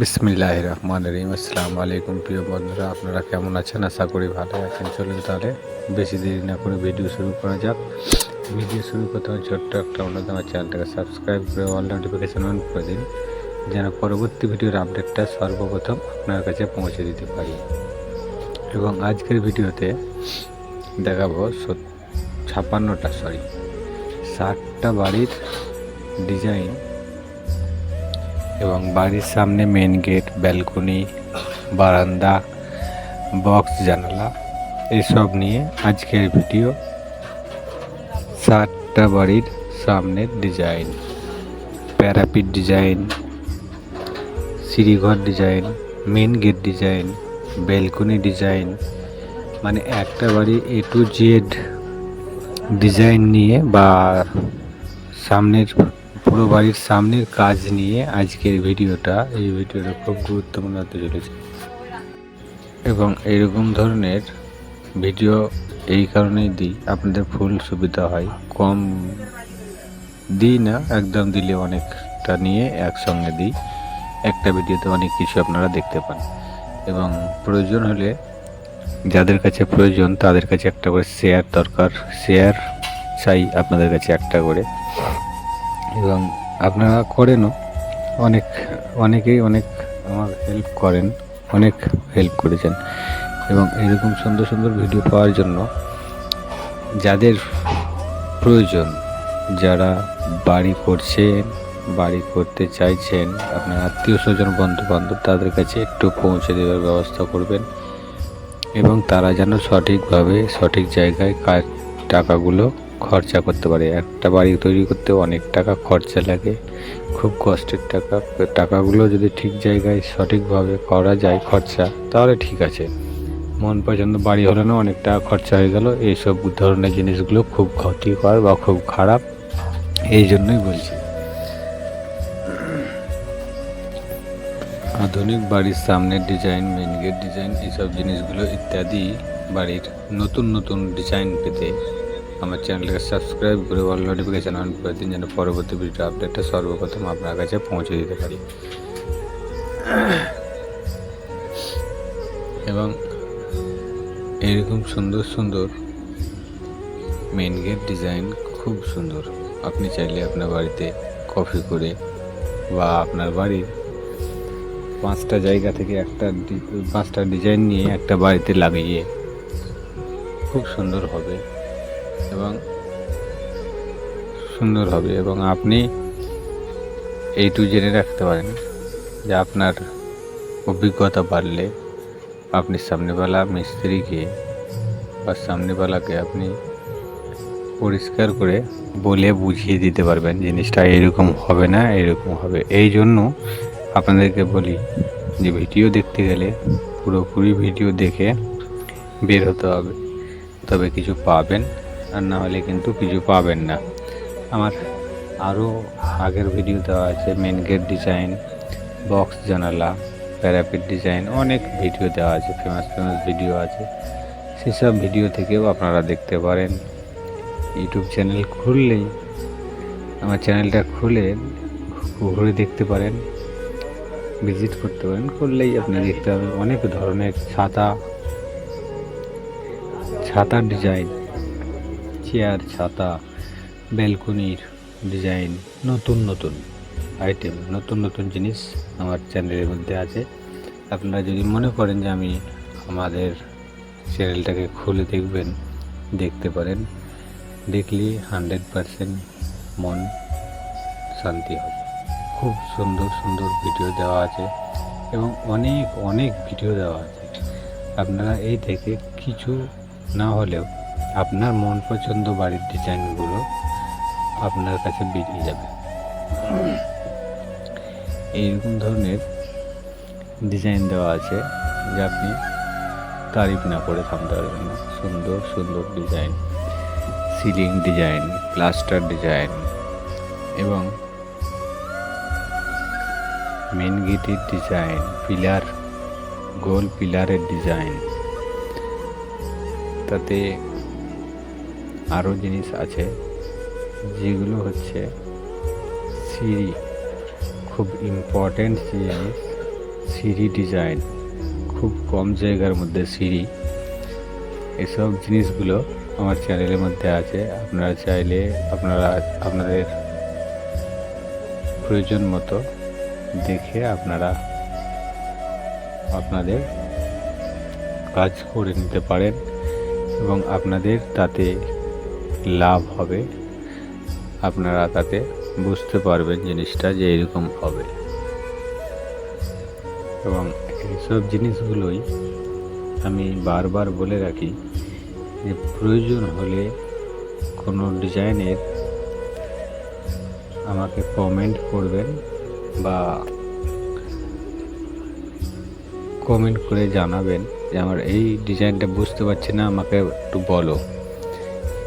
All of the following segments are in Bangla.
বিসমিল্লাহ রহমান রহিম। আসসালামু আলাইকুম প্রিয় বন্ধুরা, আপনারা কেমন আছেন? আশা করি ভালো আছেন। চলুন তাহলে বেশি দেরি না করে ভিডিও শুরু করা যাক। ভিডিও শুরু করতে হবে ছোট্ট একটা অনুরোধ, আমার চ্যানেলটাকে সাবস্ক্রাইব করে অল নোটিফিকেশন অন করে দিন, যেন পরবর্তী ভিডিওর আপডেটটা সর্বপ্রথম আপনার কাছে পৌঁছে দিতে পারি। এবং আজকের ভিডিওতে দেখাবো ছাপ্পান্নটা সরি ষাটটা বাড়ির ডিজাইন এবং বাড়ির সামনে মেন গেট ব্যালকনি বারান্দা বক্স জানালা, এসব নিয়ে আজকের ভিডিও ষাটটা বাড়ির সামনের design parapet design সিঁড়িঘর design main gate design balcony design মানে একটা বাড়ি এ টু জেড ডিজাইন নিয়ে বা সামনের পুরো বাড়ির সামনের কাজ নিয়ে আজকের ভিডিওটা, এই ভিডিওটা খুব গুরুত্বপূর্ণ হতে চলেছে। এবং এইরকম ধরনের ভিডিও এই কারণেই দিই, আপনাদের ফুল সুবিধা হয়। কম দিই না, একদম দিলে অনেকটা নিয়ে একসঙ্গে দিই। একটা ভিডিওতে অনেক কিছু আপনারা দেখতে পান। এবং প্রয়োজন হলে যাদের কাছে প্রয়োজন, তাদের কাছে একটা করে শেয়ার দরকার। শেয়ার চাই আপনাদের কাছে একটা করে। এবং আপনারা করেনও। অনেক, অনেকেই অনেক আমার হেল্প করেন, অনেক হেল্প করেছেন। এবং এরকম সুন্দর সুন্দর ভিডিও পাওয়ার জন্য যাদের প্রয়োজন, যারা বাড়ি করছেন, বাড়ি করতে চাইছেন, আপনার আত্মীয় স্বজন বন্ধু বান্ধব তাদের কাছে একটু পৌঁছে দেওয়ার ব্যবস্থা করবেন। এবং তারা যেন সঠিকভাবে, সঠিক জায়গায় কাজ, টাকাগুলো খরচা করতে পারে। একটা বাড়ি তৈরি করতে অনেক টাকা খরচা লাগে, খুব কষ্টের টাকা। টাকাগুলো যদি ঠিক জায়গায় সঠিকভাবে করা যায় খরচা, তাহলে ঠিক আছে। মন পছন্দ বাড়ি হলে না অনেক টাকা খরচা হয়ে গেল। এইসব ধরনের জিনিসগুলো খুব ক্ষতিকর বা খুব খারাপ, এই জন্যই বলছি। আধুনিক বাড়ির সামনের ডিজাইন মেন গেট ডিজাইন এইসব জিনিসগুলো ইত্যাদি বাড়ির নতুন নতুন ডিজাইন পেতে আমার চ্যানেলটাকে সাবস্ক্রাইব করে অল নোটিফিকেশান অন করে দিন যেন পরবর্তী ভিডিও আপডেটটা সর্বপ্রথম আপনার কাছে পৌঁছে দিতে পারি। এবং এরকম সুন্দর সুন্দর মেন গেট ডিজাইন খুব সুন্দর। আপনি চাইলে আপনার বাড়িতে কফি করে বা আপনার বাড়ির পাঁচটা জায়গা থেকে একটা পাঁচটা ডিজাইন নিয়ে একটা বাড়িতে লাগিয়ে খুব সুন্দর হবে। এবং সুন্দর হবে এবং আপনি এইটু জেনে রাখতে পারেন যে আপনার অভিজ্ঞতা বাড়লে আপনি সামনেবেলা মিস্ত্রিকে বা সামনেবেলাকে আপনি পরিষ্কার করে বলে বুঝিয়ে দিতে পারবেন জিনিসটা এরকম হবে না, এরকম হবে। এই জন্য আপনাদেরকে বলি যে ভিডিও দেখতে গেলে পুরোপুরি ভিডিও দেখে বের হতে হবে। তবে কিছু পাবেন আর না হলে কিন্তু কিছু পাবেন না। আমার আরও আগের ভিডিও দেওয়া আছে মেন গেট ডিজাইন বক্স জানালা প্যারাপিট ডিজাইন অনেক ভিডিও দেওয়া আছে ফেমাস ফেমাস ভিডিও আছে। সেসব ভিডিও থেকেও আপনারা দেখতে পারেন। ইউটিউব চ্যানেল খুললেই, আমার চ্যানেলটা খুলে ঘুরে দেখতে পারেন ভিজিট করতে পারেন, করলেই আপনি দেখতে পাবেন অনেক ধরনের ছাতা, ছাতার ডিজাইন চেয়ার ছাতা, ব্যালকনির ডিজাইন, নতুন নতুন আইটেম নতুন নতুন জিনিস আমার চ্যানেলের মধ্যে আছে। আপনারা যদি মনে করেন যে আমি আমাদের চ্যানেলটাকে খুলে দেখবেন, দেখতে পারেন। দেখলে হান্ড্রেড পারসেন্ট মন শান্তি হবে। খুব সুন্দর সুন্দর ভিডিও দেওয়া আছে এবং অনেক অনেক ভিডিও দেওয়া আছে। আপনারা এই থেকে কিছু না হলেও আপনার মন পছন্দ বাড়ির ডিজাইনগুলো আপনার কাছে বেরিয়ে যাবে। এইরকম ধরনের ডিজাইন দেওয়া আছে যে আপনি তারিফ না করে থামতে পারবেন না। সুন্দর সুন্দর design, ceiling design, plaster design এবং মেন গেটের ডিজাইন, পিলার, গোল পিলারের ডিজাইন। তাতে আরও জিনিস আছে যেগুলো হচ্ছে সিঁড়ি, খুব ইম্পর্ট্যান্ট জিনিস, সিঁড়ি ডিজাইন খুব কম জায়গার মধ্যে সিঁড়ি। এসব জিনিসগুলো আমার চ্যানেলের মধ্যে আছে। আপনারা চাইলে আপনারা, আপনাদের প্রয়োজন মতো দেখে আপনারা আপনাদের কাজ করে নিতে পারেন এবং আপনাদের তাতে লাভ হবে। আপনারা তাতে বুঝতে পারবেন জিনিসটা যে এরকম হবে। এবং এইসব জিনিসগুলোই আমি বারবার বলে রাখি যে প্রয়োজন হলে কোনো ডিজাইনের আমাকে কমেন্ট করবেন বা কমেন্ট করে জানাবেন যে আমার এই ডিজাইনটা বুঝতে পারছি না, আমাকে একটু বলো।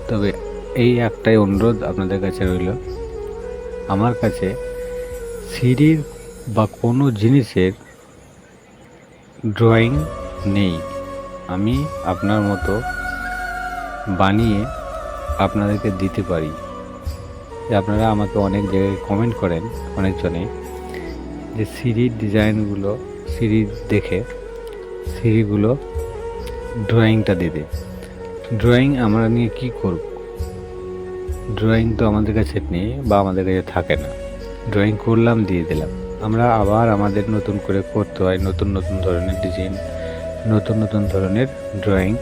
তবে এই একটাই অনুরোধ আপনাদের কাছে রইল। আমার কাছে সিঁড়ির বা কোনো জিনিসের ড্রয়িং নেই। আমি আপনার মতো বানিয়ে আপনাদেরকে দিতে পারি। যে আপনারা আমাকে অনেক জায়গায় কমেন্ট করেন অনেকজনে যে সিঁড়ির ডিজাইনগুলো, সিঁড়ি দেখে সিঁড়িগুলো ড্রয়িংটা দিতে ড্রয়িং আমরা নিয়ে কি করব? ড্রয়িং তো আমাদের কাছে নেই বা আমাদের কাছে থাকে না। ড্রয়িং করলাম, দিয়ে দিলাম। আমরা আবার আমাদের নতুন করে করতে হয়, নতুন নতুন ধরনের ডিজাইন নতুন নতুন ধরনের ড্রয়িং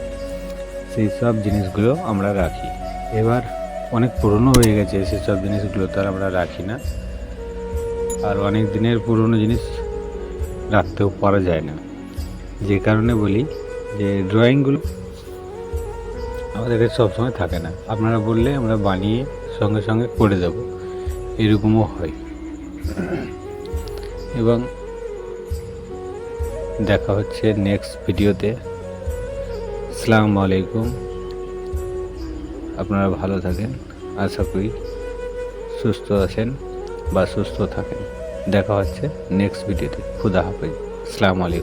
সেই সব জিনিসগুলো আমরা রাখি। এবার অনেক পুরনো হয়ে গেছে সেসব জিনিসগুলো তো আর আমরা রাখি না। আর অনেক দিনের পুরনো জিনিস রাখতেও পারা যায় না। যে কারণে বলি যে ড্রয়িংগুলো আমাদের কাছে সবসময় থাকে না। আপনারা বললে আমরা বানিয়ে সঙ্গে সঙ্গে করে দেব। এরকমও হয়। এবং দেখা হচ্ছে নেক্সট ভিডিওতে আসসালামু আলাইকুম। আপনারা ভালো থাকেন। আশা করি সুস্থ আছেন বা সুস্থ থাকেন। দেখা হচ্ছে নেক্সট ভিডিওতে খুদা হাফেজ। আসসালামু আলাইকুম।